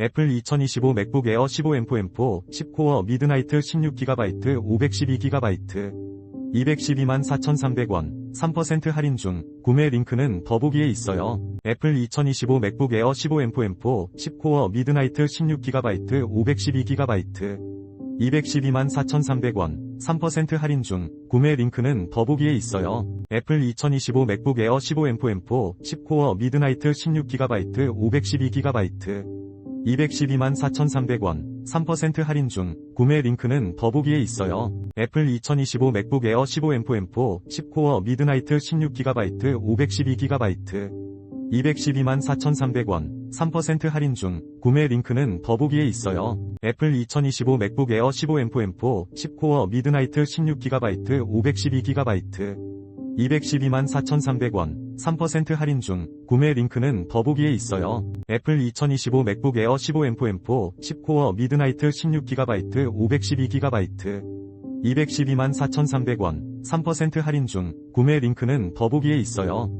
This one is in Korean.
애플 2025 맥북 에어 15M4 M4 10코어 미드나이트 16GB 512GB 212만 4,300원 3% 할인 중 구매 링크는 더보기에 있어요. 애플 2025 맥북 에어 15M4 M4 10코어 미드나이트 16GB 512GB 212만 4,300원 3% 할인 중 구매 링크는 더보기에 있어요. 애플 2025 맥북 에어 15M4 M4 10코어 미드나이트 16GB 512GB 212만 4,300원 3% 할인 중 구매 링크는 더보기에 있어요. 애플 2025 맥북 에어 15M4 M4 10코어 미드나이트 16GB 512GB 212만 4,300원 3% 할인 중 구매 링크는 더보기에 있어요. 애플 2025 맥북 에어 15M4 M4 10코어 미드나이트 16GB 512GB 212만 4,300원 3% 할인 중 구매 링크는 더보기에 있어요. 애플 2025 맥북 에어 15M4 M4 10코어 미드나이트 16GB 512GB 212만 4,300원 3% 할인 중 구매 링크는 더보기에 있어요.